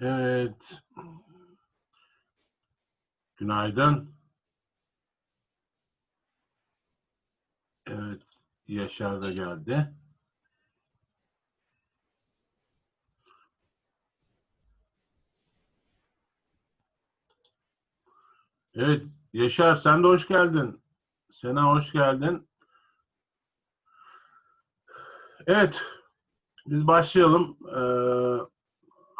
Evet. Günaydın. Evet, Yaşar da geldi. Evet, Yaşar sen de hoş geldin. Sena hoş geldin. Evet, biz başlayalım. Ee,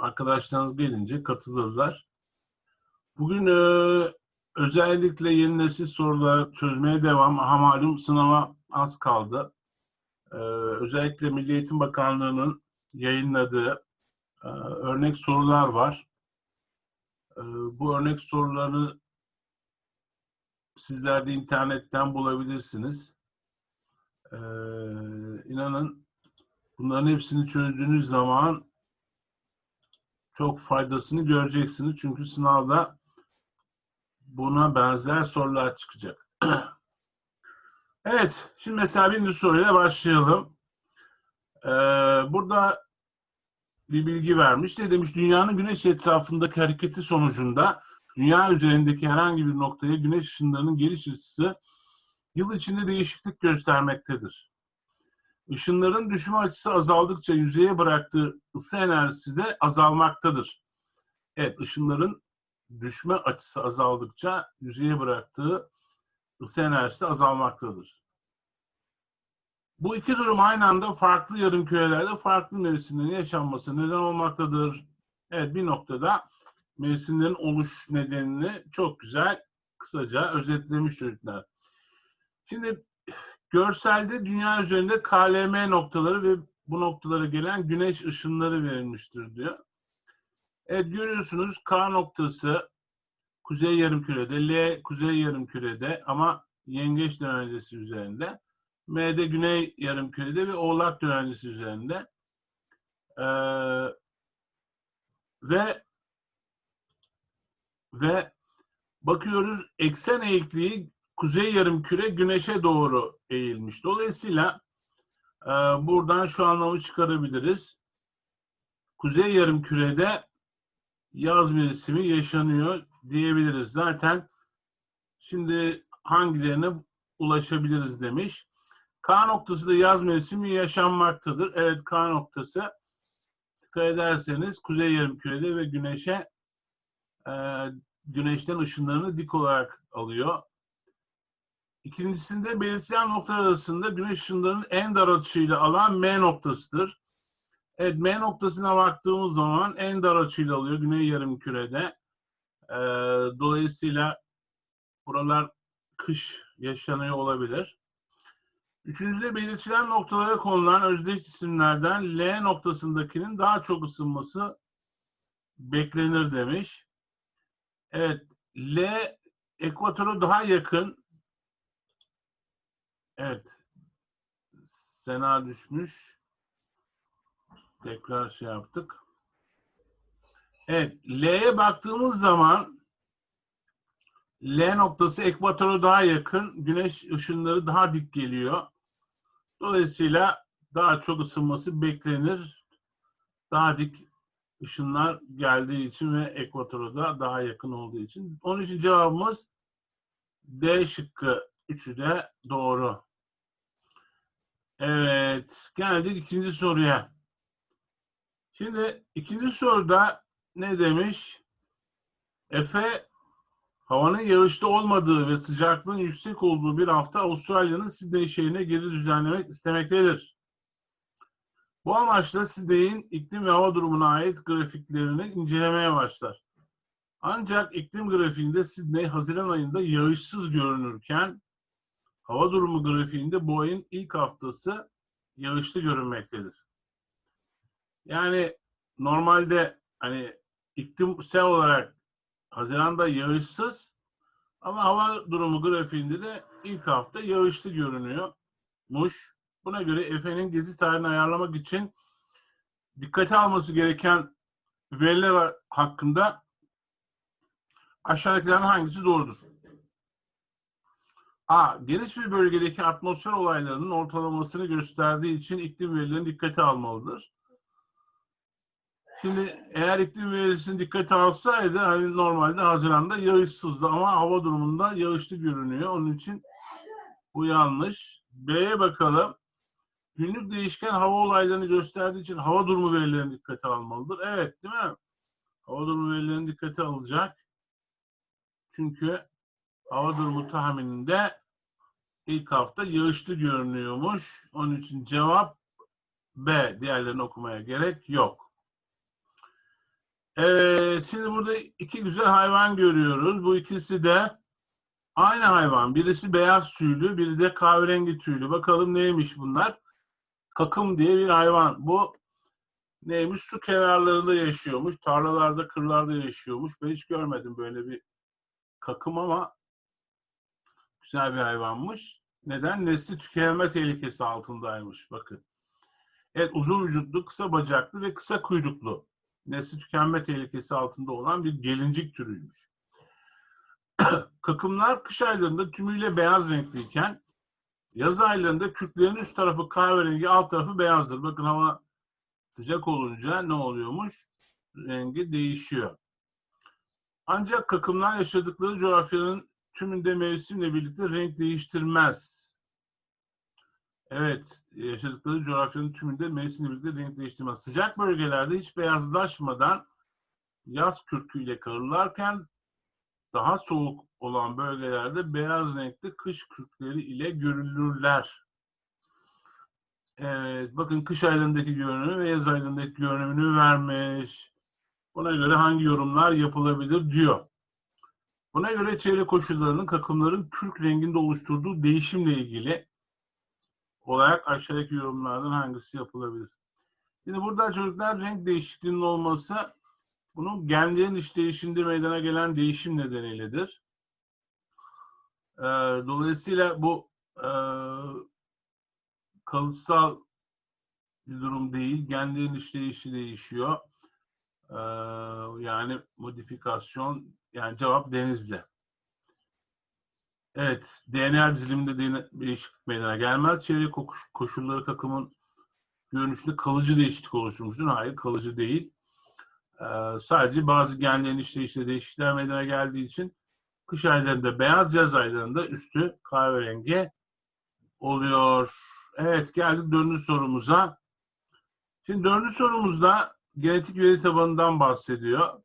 arkadaşlarınız gelince katılırlar. Bugün e, özellikle yeni nesil sorular çözmeye devam. Ha malum sınava az kaldı. Ee, özellikle Milli Eğitim Bakanlığı'nın yayınladığı e, örnek sorular var. E, bu örnek soruları sizler de internetten bulabilirsiniz. E, inanın bunların hepsini çözdüğünüz zaman çok faydasını göreceksiniz. Çünkü sınavda buna benzer sorular çıkacak. evet, şimdi mesela birinci soruyla başlayalım. Ee, burada bir bilgi vermiş. Ne demiş? Dünyanın güneş etrafındaki hareketi sonucunda dünya üzerindeki herhangi bir noktaya güneş ışınlarının geliş açısı yıl içinde değişiklik göstermektedir. Işınların düşme açısı azaldıkça yüzeye bıraktığı ısı enerjisi de azalmaktadır. Evet, ışınların düşme açısı azaldıkça yüzeye bıraktığı ısı enerjisi de azalmaktadır. Bu iki durum aynı anda farklı yarım kürelerde farklı mevsimlerin yaşanması neden olmaktadır. Evet bir noktada mevsimlerin oluş nedenini çok güzel kısaca özetlemiş çocuklar. Şimdi görselde dünya üzerinde KLM noktaları ve bu noktalara gelen güneş ışınları verilmiştir diyor. Evet görüyorsunuz K noktası kuzey yarımkürede, L kuzey yarımkürede ama yengeç dönencesi üzerinde. M'de güney yarımkürede ve oğlak dönencesi üzerinde. Ee, ve ve bakıyoruz eksen eğikliği kuzey yarımküre güneşe doğru eğilmiş. Dolayısıyla e, buradan şu anlamı çıkarabiliriz. Kuzey yarımkürede yaz mevsimi yaşanıyor diyebiliriz. Zaten şimdi hangilerine ulaşabiliriz demiş. K noktası da yaz mevsimi yaşanmaktadır. Evet K noktası dikkat ederseniz kuzey yarımkürede ve güneşe e, güneşten ışınlarını dik olarak alıyor. İkincisinde belirtilen noktalar arasında güneş ışınlarının en dar açıyla alan M noktasıdır. Evet M noktasına baktığımız zaman en dar açıyla alıyor güney yarımkürede. Ee, dolayısıyla buralar kış yaşanıyor olabilir. Üçüncüde belirtilen noktalara konulan özdeş cisimlerden L noktasındakinin daha çok ısınması beklenir demiş. Evet, L ekvatora daha yakın. Evet. Sena düşmüş. Tekrar şey yaptık. Evet, L'ye baktığımız zaman L noktası ekvatora daha yakın. Güneş ışınları daha dik geliyor. Dolayısıyla daha çok ısınması beklenir. Daha dik ışınlar geldiği için ve ekvatora da daha yakın olduğu için. Onun için cevabımız D şıkkı. Üçü de doğru. Evet. Geldik ikinci soruya. Şimdi ikinci soruda ne demiş? Efe havanın yağışlı olmadığı ve sıcaklığın yüksek olduğu bir hafta Avustralya'nın Sydney şehrine geri düzenlemek istemektedir. Bu amaçla Sydney'in iklim ve hava durumuna ait grafiklerini incelemeye başlar. Ancak iklim grafiğinde Sydney Haziran ayında yağışsız görünürken hava durumu grafiğinde bu ayın ilk haftası yağışlı görünmektedir. Yani normalde hani iklimsel olarak Haziran'da yağışsız ama hava durumu grafiğinde de ilk hafta yağışlı görünüyormuş. Buna göre Efe'nin gezi tarihini ayarlamak için dikkate alması gereken veriler hakkında aşağıdakilerden hangisi doğrudur? A. Geniş bir bölgedeki atmosfer olaylarının ortalamasını gösterdiği için iklim verilerini dikkate almalıdır. Şimdi eğer iklim verisini dikkate alsaydı hani normalde Haziran'da yağışsızdı ama hava durumunda yağışlı görünüyor. Onun için bu yanlış. B'ye bakalım. Günlük değişken hava olaylarını gösterdiği için hava durumu verilerini dikkate almalıdır. Evet değil mi? Hava durumu verilerini dikkate alacak. Çünkü hava durumu tahmininde ilk hafta yağışlı görünüyormuş. Onun için cevap B. Diğerlerini okumaya gerek yok. Evet, şimdi burada iki güzel hayvan görüyoruz. Bu ikisi de aynı hayvan. Birisi beyaz tüylü, biri de kahverengi tüylü. Bakalım neymiş bunlar? Kakım diye bir hayvan. Bu neymiş? Su kenarlarında yaşıyormuş. Tarlalarda, kırlarda yaşıyormuş. Ben hiç görmedim böyle bir kakım ama güzel bir hayvanmış. Neden? Nesli tükenme tehlikesi altındaymış. Bakın. Evet uzun vücutlu, kısa bacaklı ve kısa kuyruklu. Nesli tükenme tehlikesi altında olan bir gelincik türüymüş. Kakımlar kış aylarında tümüyle beyaz renkliyken yaz aylarında kürklerin üst tarafı kahverengi, alt tarafı beyazdır. Bakın hava sıcak olunca ne oluyormuş? Rengi değişiyor. Ancak kakımlar yaşadıkları coğrafyanın tümünde mevsimle birlikte renk değiştirmez. Evet, yaşadıkları coğrafyanın tümünde mevsimle birlikte renk değiştirmez. Sıcak bölgelerde hiç beyazlaşmadan yaz kürküyle karılarken daha soğuk olan bölgelerde beyaz renkli kış kürkleri ile görülürler. Evet, bakın kış aylarındaki görünümü ve yaz aylarındaki görünümünü vermiş. Buna göre hangi yorumlar yapılabilir diyor. Buna göre çevre koşullarının kakımların kürk renginde oluşturduğu değişimle ilgili olarak aşağıdaki yorumlardan hangisi yapılabilir? Şimdi burada çocuklar renk değişikliğinin olması bunun genlerin işleyişinde meydana gelen değişim nedeniyledir. Ee, dolayısıyla bu e, kalıtsal bir durum değil. Genlerin işleyişi değişiyor. Ee, yani modifikasyon yani cevap denizli. Evet, DNA diziliminde de değişiklik meydana gelmez. Çevre koşulları kakımın görünüşünde kalıcı değişiklik oluşturmuştur. Hayır, kalıcı değil. Ee, sadece bazı genlerin işleyişinde değişiklikler meydana geldiği için kış aylarında beyaz, yaz aylarında üstü kahverengi oluyor. Evet, geldik dördüncü sorumuza. Şimdi dördüncü sorumuzda genetik veri tabanından bahsediyor.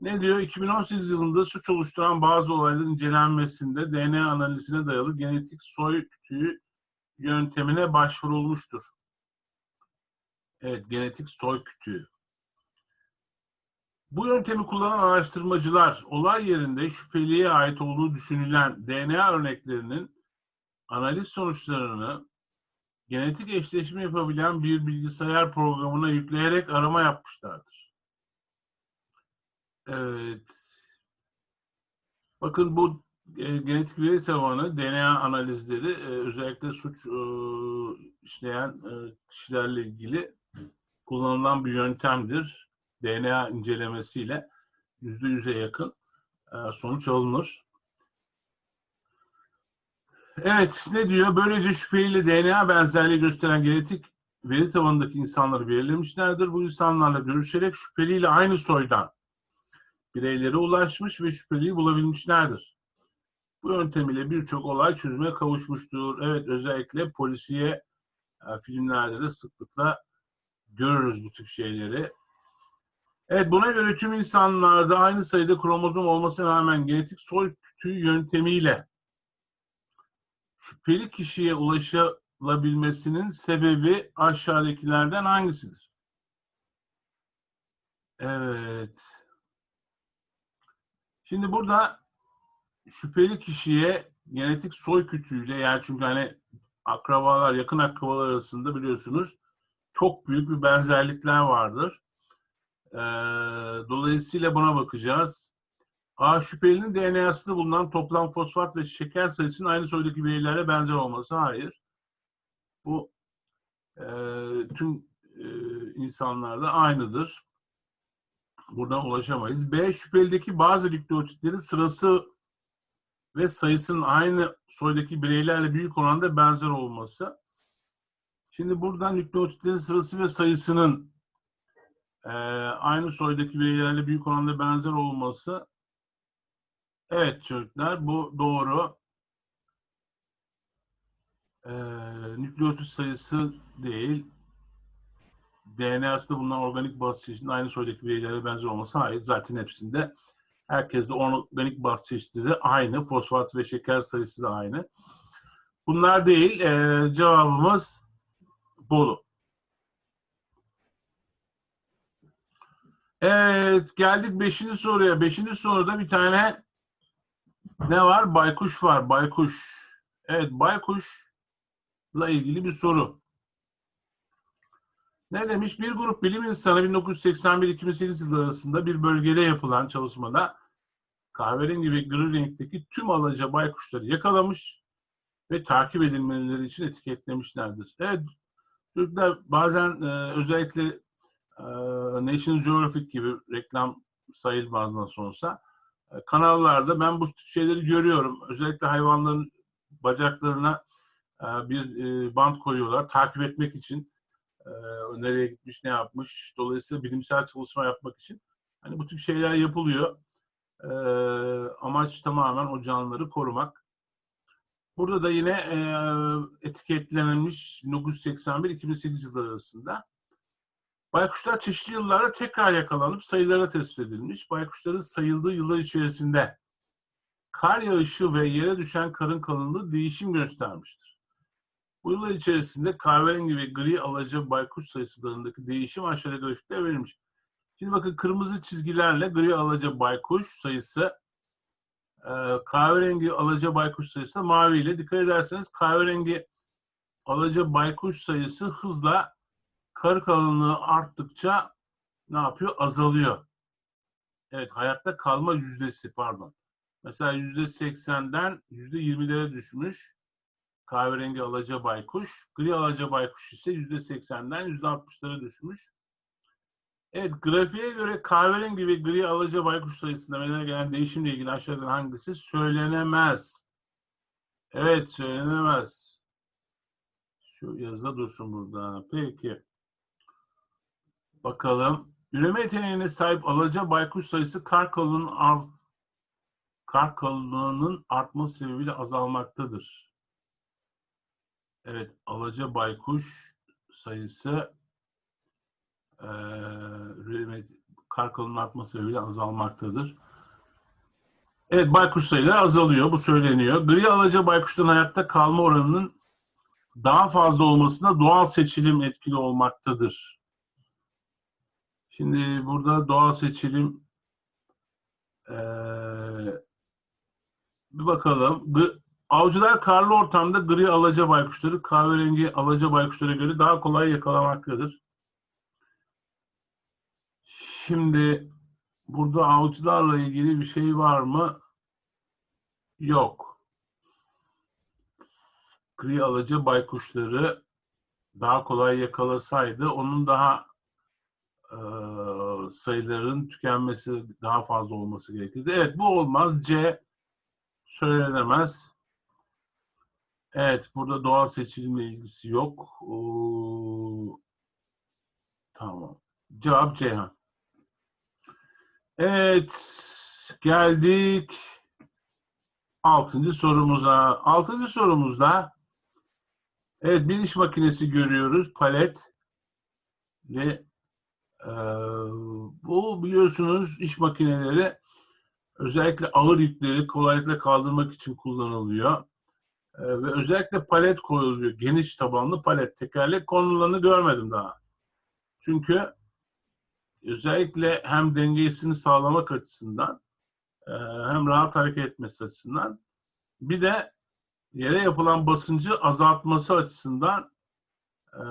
Ne diyor? 2018 yılında suç oluşturan bazı olayların incelenmesinde DNA analizine dayalı genetik soy kütüğü yöntemine başvurulmuştur. Evet, genetik soy kütüğü. Bu yöntemi kullanan araştırmacılar olay yerinde şüpheliye ait olduğu düşünülen DNA örneklerinin analiz sonuçlarını genetik eşleşme yapabilen bir bilgisayar programına yükleyerek arama yapmışlardır. Evet. Bakın bu e, genetik veri tabanı DNA analizleri e, özellikle suç e, işleyen e, kişilerle ilgili kullanılan bir yöntemdir. DNA incelemesiyle yüzde yüze yakın e, sonuç alınır. Evet, ne diyor? Böylece şüpheli DNA benzerliği gösteren genetik veri tabanındaki insanları belirlemişlerdir. Bu insanlarla görüşerek şüpheliyle aynı soydan bireylere ulaşmış ve şüpheliyi bulabilmişlerdir. Bu yöntem ile birçok olay çözüme kavuşmuştur. Evet, özellikle polisiye e, filmlerde de sıklıkla görürüz bu tip şeyleri. Evet, buna göre tüm insanlarda aynı sayıda kromozom olmasına rağmen genetik soy kütüğü yöntemiyle şüpheli kişiye ulaşılabilmesinin sebebi aşağıdakilerden hangisidir? Evet. Şimdi burada şüpheli kişiye genetik soy kütüğüyle yani çünkü hani akrabalar, yakın akrabalar arasında biliyorsunuz çok büyük bir benzerlikler vardır. Ee, dolayısıyla buna bakacağız. A. Şüphelinin DNA'sında bulunan toplam fosfat ve şeker sayısının aynı soydaki bireylerle benzer olması. Hayır. Bu e, tüm e, insanlarda aynıdır. Buradan ulaşamayız. B. Şüphelideki bazı nükleotitlerin sırası ve sayısının aynı soydaki bireylerle büyük oranda benzer olması. Şimdi buradan nükleotitlerin sırası ve sayısının Ee, aynı soydaki bireylerle büyük oranda benzer olması. Evet çocuklar bu doğru. Ee, nükleotit sayısı değil. DNA'sı da bulunan organik baz çeşidinin aynı soydaki bireylerle benzer olması hayır. Zaten hepsinde herkeste organik baz çeşidi de aynı. Fosfat ve şeker sayısı da aynı. Bunlar değil. Ee, cevabımız Bolu. Evet geldik beşinci soruya. Beşinci soruda bir tane ne var? Baykuş var. Baykuş. Evet baykuşla ilgili bir soru. Ne demiş? Bir grup bilim insanı 1981-2008 yılları arasında bir bölgede yapılan çalışmada kahverengi ve gri renkteki tüm alaca baykuşları yakalamış ve takip edilmeleri için etiketlemişlerdir. Evet, Türkler bazen e, özellikle e, National Geographic gibi reklam sayılmaz nasıl olsa e, kanallarda ben bu şeyleri görüyorum. Özellikle hayvanların bacaklarına e, bir e, bant koyuyorlar takip etmek için. E, nereye gitmiş, ne yapmış. Dolayısıyla bilimsel çalışma yapmak için. Hani bu tip şeyler yapılıyor. E, amaç tamamen o canlıları korumak. Burada da yine e, etiketlenmiş 1981-2008 yılları arasında. Baykuşlar çeşitli yıllarda tekrar yakalanıp sayılara tespit edilmiş. Baykuşların sayıldığı yıllar içerisinde kar yağışı ve yere düşen karın kalınlığı değişim göstermiştir. Bu yıllar içerisinde kahverengi ve gri alaca baykuş sayılarındaki değişim aşağıda grafikte verilmiş. Şimdi bakın kırmızı çizgilerle gri alaca baykuş sayısı e, kahverengi alaca baykuş sayısı mavi ile dikkat ederseniz kahverengi alaca baykuş sayısı hızla kar kalınlığı arttıkça ne yapıyor? Azalıyor. Evet hayatta kalma yüzdesi pardon. Mesela yüzde seksenden yüzde yirmilere düşmüş kahverengi alaca baykuş. Gri alaca baykuş ise yüzde seksenden yüzde altmışlara düşmüş. Evet, grafiğe göre kahverengi ve gri alaca baykuş sayısında meydana gelen değişimle ilgili aşağıdan hangisi söylenemez? Evet, söylenemez. Şu yazıda dursun burada. Peki. Bakalım. Üreme yeteneğine sahip alaca baykuş sayısı kar kalınlığının art, kar kalınlığının artması sebebiyle azalmaktadır. Evet, alaca baykuş sayısı e, kar artması sebebiyle azalmaktadır. Evet, baykuş sayıları azalıyor, bu söyleniyor. Gri alaca baykuşların hayatta kalma oranının daha fazla olmasına doğal seçilim etkili olmaktadır. Şimdi burada doğal seçilim ee, bir bakalım. Avcılar karlı ortamda gri alaca baykuşları kahverengi alaca baykuşlara göre daha kolay yakalamaktadır. Şimdi burada avcılarla ilgili bir şey var mı? Yok. Gri alaca baykuşları daha kolay yakalasaydı onun daha e, sayıların tükenmesi daha fazla olması gerekirdi. Evet bu olmaz. C söylenemez. Evet burada doğal seçilimle ilgisi yok. Oo, tamam. Cevap Ceyhan. Evet geldik altıncı sorumuza. Altıncı sorumuzda evet bir iş makinesi görüyoruz. Palet ve e, bu biliyorsunuz iş makineleri özellikle ağır yükleri kolaylıkla kaldırmak için kullanılıyor. E, ve özellikle palet koyuluyor. Geniş tabanlı palet. Tekerlek konularını görmedim daha. Çünkü özellikle hem dengesini sağlamak açısından e, hem rahat hareket etmesi açısından bir de yere yapılan basıncı azaltması açısından e,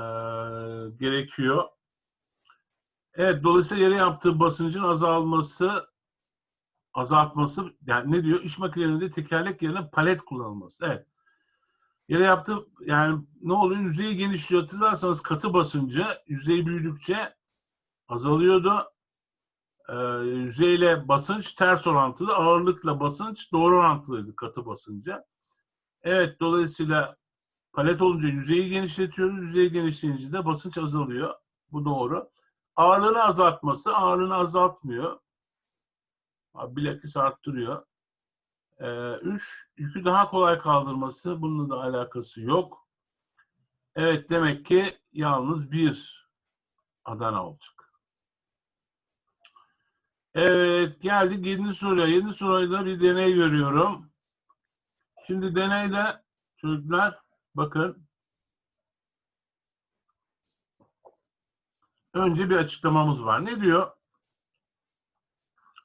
gerekiyor. Evet, dolayısıyla yere yaptığı basıncın azalması, azaltması, yani ne diyor? İş makinelerinde tekerlek yerine palet kullanılması. Evet. Yere yaptığı, yani ne oluyor? Yüzeyi genişliyor. Hatırlarsanız katı basıncı yüzey büyüdükçe azalıyordu. Ee, yüzeyle basınç ters orantılı, ağırlıkla basınç doğru orantılıydı katı basınca. Evet, dolayısıyla palet olunca yüzeyi genişletiyoruz. Yüzeyi genişleyince de basınç azalıyor. Bu doğru. Ağırlığını azaltması ağırlığını azaltmıyor. Bilakis arttırıyor. Ee, üç, yükü daha kolay kaldırması bununla da alakası yok. Evet demek ki yalnız bir Adana olacak. Evet geldik 7. soruya. 7. soruda bir deney görüyorum. Şimdi deneyde çocuklar bakın önce bir açıklamamız var. Ne diyor?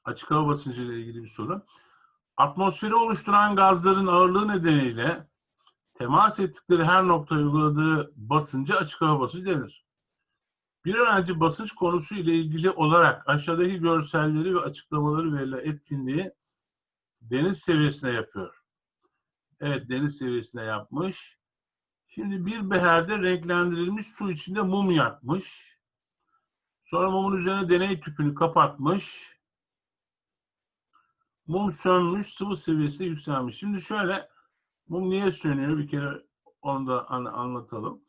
Açık hava basıncı ile ilgili bir soru. Atmosferi oluşturan gazların ağırlığı nedeniyle temas ettikleri her noktaya uyguladığı basıncı açık hava basıncı denir. Bir öğrenci basınç konusu ile ilgili olarak aşağıdaki görselleri ve açıklamaları verilen etkinliği deniz seviyesine yapıyor. Evet deniz seviyesine yapmış. Şimdi bir beherde renklendirilmiş su içinde mum yakmış. Sonra mumun üzerine deney tüpünü kapatmış. Mum sönmüş, sıvı seviyesi yükselmiş. Şimdi şöyle, mum niye sönüyor? Bir kere onu da an- anlatalım.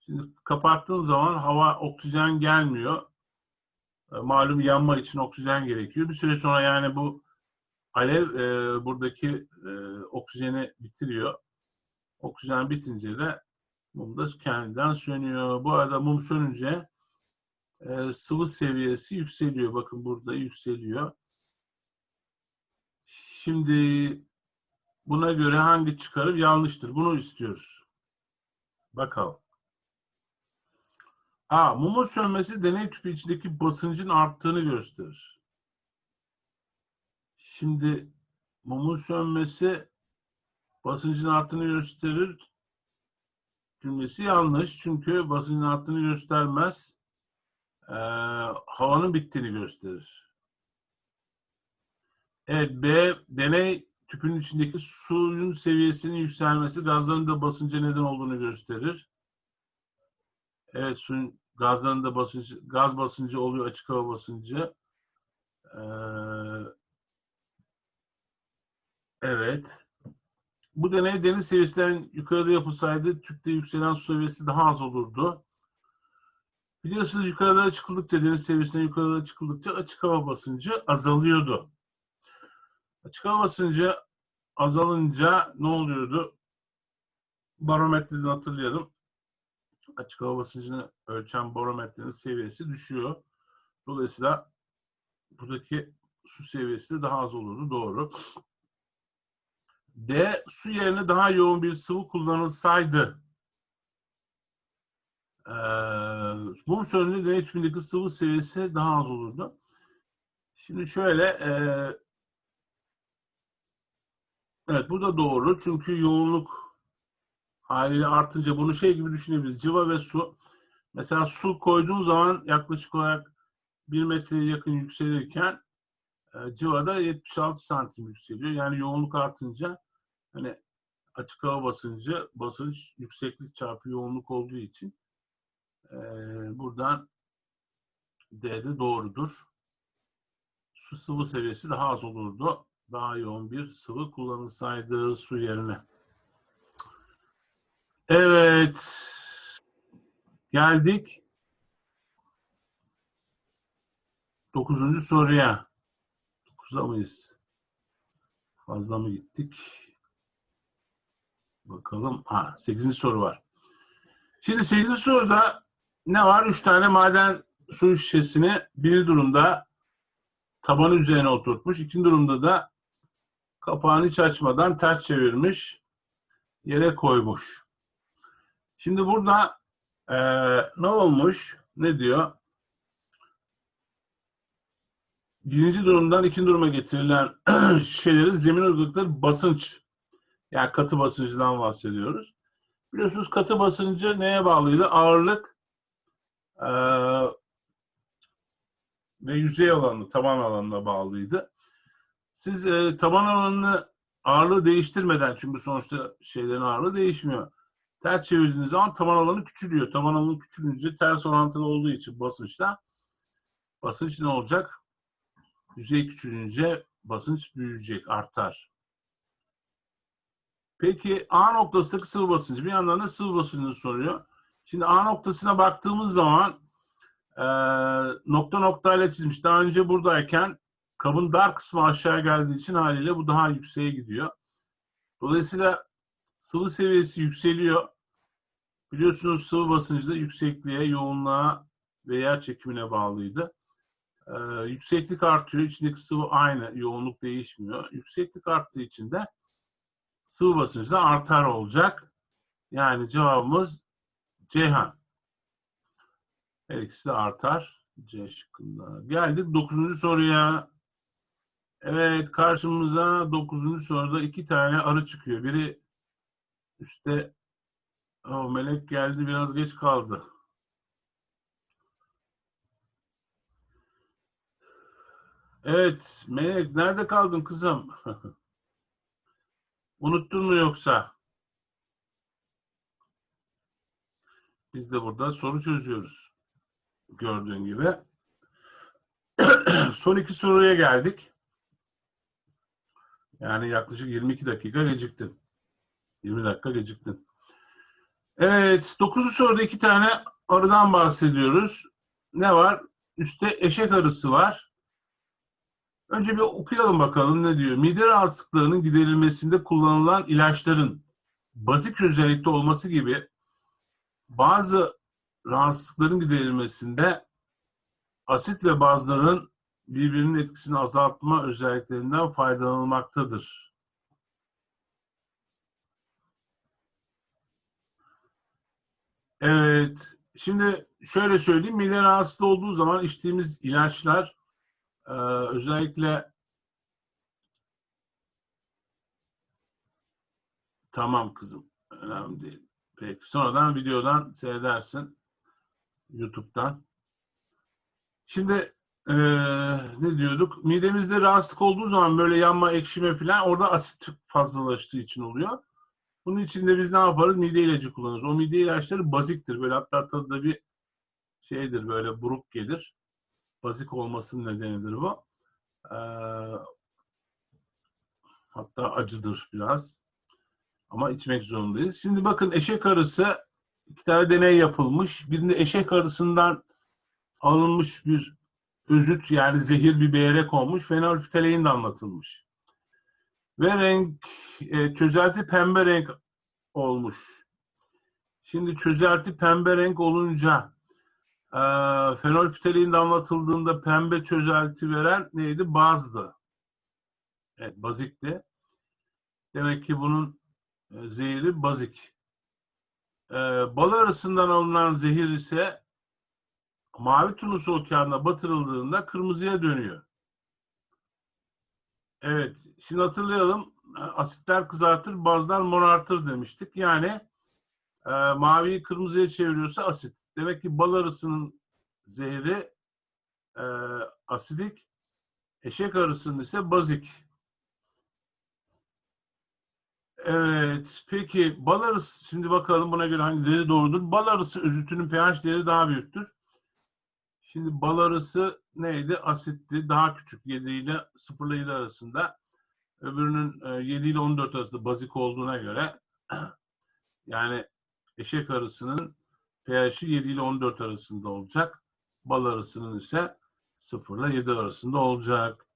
Şimdi kapattığın zaman hava, oksijen gelmiyor. E, malum yanma için oksijen gerekiyor. Bir süre sonra yani bu alev e, buradaki e, oksijeni bitiriyor. Oksijen bitince de mum da kendinden sönüyor. Bu arada mum sönünce e, sıvı seviyesi yükseliyor. Bakın burada yükseliyor. Şimdi buna göre hangi çıkarım yanlıştır? Bunu istiyoruz. Bakalım. A. Mumun sönmesi deney tüpü içindeki basıncın arttığını gösterir. Şimdi mumun sönmesi basıncın arttığını gösterir cümlesi yanlış. Çünkü basıncın arttığını göstermez. Ee, havanın bittiğini gösterir. Evet B. Deney tüpünün içindeki suyun seviyesinin yükselmesi gazların da basınca neden olduğunu gösterir. Evet suyun gazların da basıncı, gaz basıncı oluyor açık hava basıncı. Ee, evet. Bu deney deniz seviyesinden yukarıda yapılsaydı tüpte yükselen su seviyesi daha az olurdu. Biliyorsunuz yukarıda çıkıldıkça deniz seviyesinden yukarıda çıkıldıkça açık hava basıncı azalıyordu. Açık hava basıncı azalınca ne oluyordu? Barometreden hatırlayalım. Açık hava basıncını ölçen barometrenin seviyesi düşüyor. Dolayısıyla buradaki su seviyesi de daha az olurdu. Doğru. D. Su yerine daha yoğun bir sıvı kullanılsaydı ee, mum sönünce deney sıvı seviyesi daha az olurdu. Şimdi şöyle e, evet bu da doğru çünkü yoğunluk haliyle artınca bunu şey gibi düşünebiliriz. Civa ve su. Mesela su koyduğun zaman yaklaşık olarak 1 metreye yakın yükselirken e, civada 76 santim yükseliyor. Yani yoğunluk artınca hani açık hava basıncı basınç yükseklik çarpı yoğunluk olduğu için e, buradan D'de doğrudur. Su sıvı seviyesi daha az olurdu. Daha yoğun bir sıvı kullanılsaydı su yerine. Evet. Geldik. Dokuzuncu soruya. Dokuzda mıyız? Fazla mı gittik? Bakalım. Ha, sekizinci soru var. Şimdi sekizinci soruda ne var? Üç tane maden su şişesini bir durumda tabanı üzerine oturtmuş. İkinci durumda da kapağını hiç açmadan ters çevirmiş. Yere koymuş. Şimdi burada e, ne olmuş? Ne diyor? Birinci durumdan ikinci duruma getirilen şişelerin zemin uyguladıkları basınç. Yani katı basıncından bahsediyoruz. Biliyorsunuz katı basıncı neye bağlıydı? Ağırlık e, ve yüzey alanı, taban alanına bağlıydı. Siz e, taban alanını ağırlığı değiştirmeden, çünkü sonuçta şeylerin ağırlığı değişmiyor. Ters çevirdiğiniz zaman taban alanı küçülüyor. Taban alanı küçülünce ters orantılı olduğu için basınçta basınç ne olacak? Yüzey küçülünce basınç büyüyecek, artar. Peki A noktasındaki sıvı basıncı. Bir yandan da sıvı basıncını soruyor. Şimdi A noktasına baktığımız zaman Ee, nokta noktayla çizmiş. Daha önce buradayken kabın dar kısmı aşağı geldiği için haliyle bu daha yükseğe gidiyor. Dolayısıyla sıvı seviyesi yükseliyor. Biliyorsunuz sıvı basıncı da yüksekliğe, yoğunluğa ve yer çekimine bağlıydı. Ee, yükseklik artıyor, içindeki sıvı aynı, yoğunluk değişmiyor. Yükseklik arttığı için de sıvı basıncı da artar olacak. Yani cevabımız Ceyhan. Her ikisi de artar. C şıkkında. Geldik 9. soruya. Evet karşımıza 9. soruda iki tane arı çıkıyor. Biri üstte o melek geldi biraz geç kaldı. Evet melek nerede kaldın kızım? Unuttun mu yoksa? Biz de burada soru çözüyoruz. Gördüğün gibi. Son iki soruya geldik. Yani yaklaşık 22 dakika geciktin. 20 dakika geciktin. Evet, 9. soruda iki tane arıdan bahsediyoruz. Ne var? Üstte eşek arısı var. Önce bir okuyalım bakalım ne diyor. Mide rahatsızlıklarının giderilmesinde kullanılan ilaçların bazik özellikte olması gibi bazı rahatsızlıkların giderilmesinde asit ve bazların birbirinin etkisini azaltma özelliklerinden faydalanılmaktadır. Evet, şimdi şöyle söyleyeyim, mide rahatsızlığı olduğu zaman içtiğimiz ilaçlar e, özellikle tamam kızım, önemli değil. Peki, sonradan videodan seyredersin, YouTube'dan. Şimdi ee, ne diyorduk? Midemizde rahatsızlık olduğu zaman böyle yanma, ekşime falan orada asit fazlalaştığı için oluyor. Bunun için de biz ne yaparız? Mide ilacı kullanırız. O mide ilaçları baziktir. Böyle hatta tadı da bir şeydir böyle buruk gelir. Bazik olmasının nedenidir bu. Ee, hatta acıdır biraz. Ama içmek zorundayız. Şimdi bakın eşek arısı iki tane deney yapılmış. Birinde eşek arısından alınmış bir özüt yani zehir bir beğere konmuş. Fenolftalein de anlatılmış. Ve renk e, çözelti pembe renk olmuş. Şimdi çözelti pembe renk olunca e, fenolftalein damlatıldığında pembe çözelti veren neydi? Bazdı. Evet, bazikti. Demek ki bunun e, zehiri bazik. E, bal arasından alınan zehir ise mavi turnus okeanına batırıldığında kırmızıya dönüyor. Evet, şimdi hatırlayalım. Asitler kızartır, bazlar morartır demiştik. Yani e, maviyi kırmızıya çeviriyorsa asit. Demek ki bal arısının zehri e, asidik, eşek arısının ise bazik. Evet, peki bal arısı, şimdi bakalım buna göre hangileri doğrudur. Bal arısı özütünün pH değeri daha büyüktür. Şimdi bal arısı neydi? Asitti. Daha küçük 7 ile 0 ile 7 arasında. Öbürünün 7 ile 14 arasında bazik olduğuna göre yani eşek arısının pH'i 7 ile 14 arasında olacak. Bal arısının ise 0 ile 7 arasında olacak.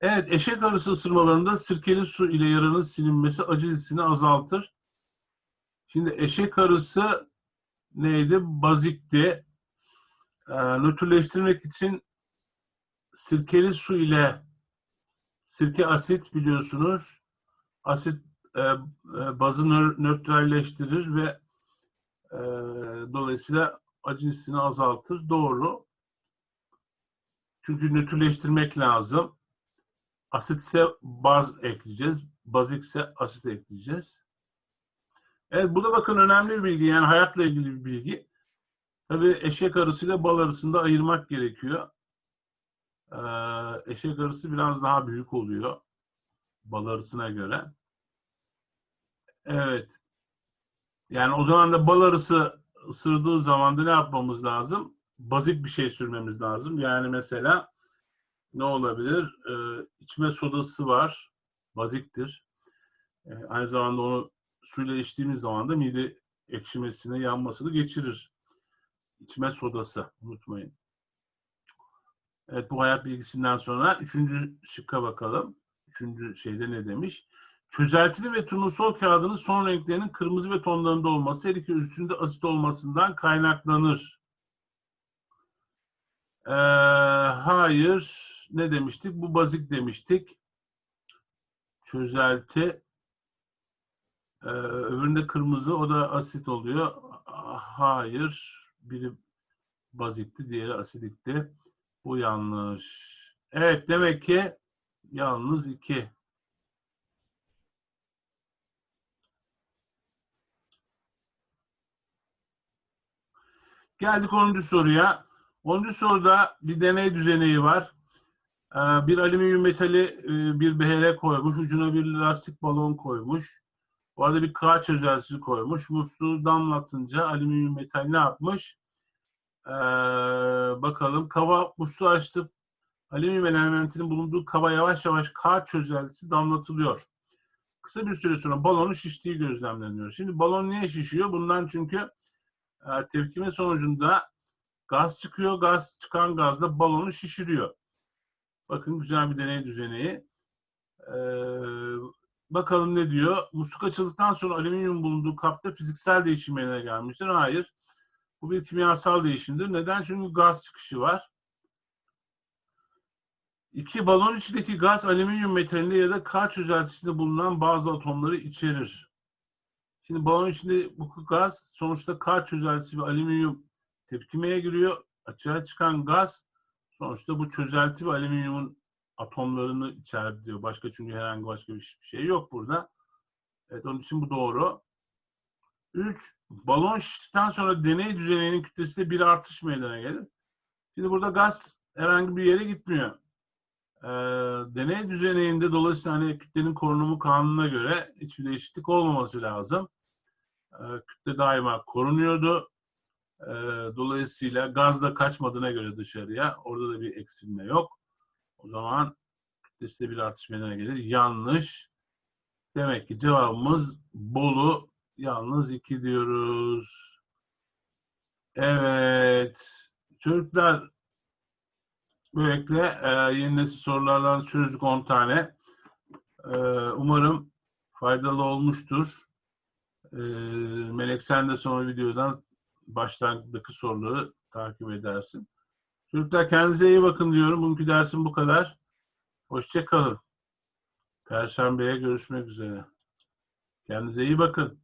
Evet, eşek arısı ısırmalarında sirkeli su ile yaranın silinmesi acı hissini azaltır. Şimdi eşek arısı neydi? Bazikti e, nötrleştirmek için sirkeli su ile sirke asit biliyorsunuz asit e, e, bazı nötralleştirir ve e, dolayısıyla acı hissini azaltır. Doğru. Çünkü nötrleştirmek lazım. Asit ise baz ekleyeceğiz. Bazik ise asit ekleyeceğiz. Evet bu da bakın önemli bir bilgi. Yani hayatla ilgili bir bilgi. Tabii eşek arısıyla bal arısında ayırmak gerekiyor. Ee, eşek arısı biraz daha büyük oluyor bal arısına göre. Evet. Yani o zaman da bal arısı ısırdığı zaman da ne yapmamız lazım? Bazik bir şey sürmemiz lazım. Yani mesela ne olabilir? Ee, içme sodası var. Baziktir. Ee, aynı zamanda onu suyla içtiğimiz zaman da mide ekşimesine, yanmasını geçirir. İçme sodası unutmayın. Evet bu hayat bilgisinden sonra üçüncü şıkka bakalım. Üçüncü şeyde ne demiş? Çözeltili ve turnusol kağıdının son renklerinin kırmızı ve tonlarında olması her iki üstünde asit olmasından kaynaklanır. Ee, hayır. Ne demiştik? Bu bazik demiştik. Çözelti. Ee, öbüründe kırmızı. O da asit oluyor. Hayır. Biri bazikti, diğeri asidikti. Bu yanlış. Evet demek ki yalnız iki. Geldik 10. soruya. 10. soruda bir deney düzeneği var. Ee, Bir alüminyum metali e, bir behere koymuş. Ucuna bir lastik balon koymuş. Bu arada bir K çözeltisi koymuş. Musluğu damlatınca alüminyum metal ne yapmış? Ee, bakalım. Kaba musluğu açtık. Alüminyum elementinin bulunduğu kaba yavaş yavaş K çözeltisi damlatılıyor. Kısa bir süre sonra balonun şiştiği gözlemleniyor. Şimdi balon niye şişiyor? Bundan çünkü e, tepkime sonucunda gaz çıkıyor. Gaz çıkan gazla balonu şişiriyor. Bakın güzel bir deney düzeneği. Ee, bakalım ne diyor? Musluk açıldıktan sonra alüminyum bulunduğu kapta fiziksel değişim meydana gelmiştir. Hayır. Bu bir kimyasal değişimdir. Neden? Çünkü gaz çıkışı var. İki, balon içindeki gaz alüminyum metalinde ya da K çözeltisinde bulunan bazı atomları içerir. Şimdi balon içinde bu gaz sonuçta K çözeltisi ve alüminyum tepkimeye giriyor. Açığa çıkan gaz sonuçta bu çözelti ve alüminyumun atomlarını içerir diyor. Başka çünkü herhangi başka bir şey yok burada. Evet onun için bu doğru. 3. Balon şiştikten sonra deney düzeninin kütlesinde bir artış meydana gelir. Şimdi burada gaz herhangi bir yere gitmiyor. Ee, deney düzeninde dolayısıyla hani kütlenin korunumu kanununa göre hiçbir değişiklik olmaması lazım. Ee, kütle daima korunuyordu. Ee, dolayısıyla gaz da kaçmadığına göre dışarıya orada da bir eksilme yok. O zaman kütlesinde bir artış meydana gelir. Yanlış. Demek ki cevabımız Bolu yalnız 2 diyoruz. Evet. Çocuklar böylelikle e, yeni nesil sorulardan çözdük 10 tane. E, umarım faydalı olmuştur. E, Melek sen de sonra videodan başlangıçtaki soruları takip edersin. Çocuklar kendinize iyi bakın diyorum. Bugünkü dersim bu kadar. Hoşçakalın. Perşembeye görüşmek üzere. Kendinize iyi bakın.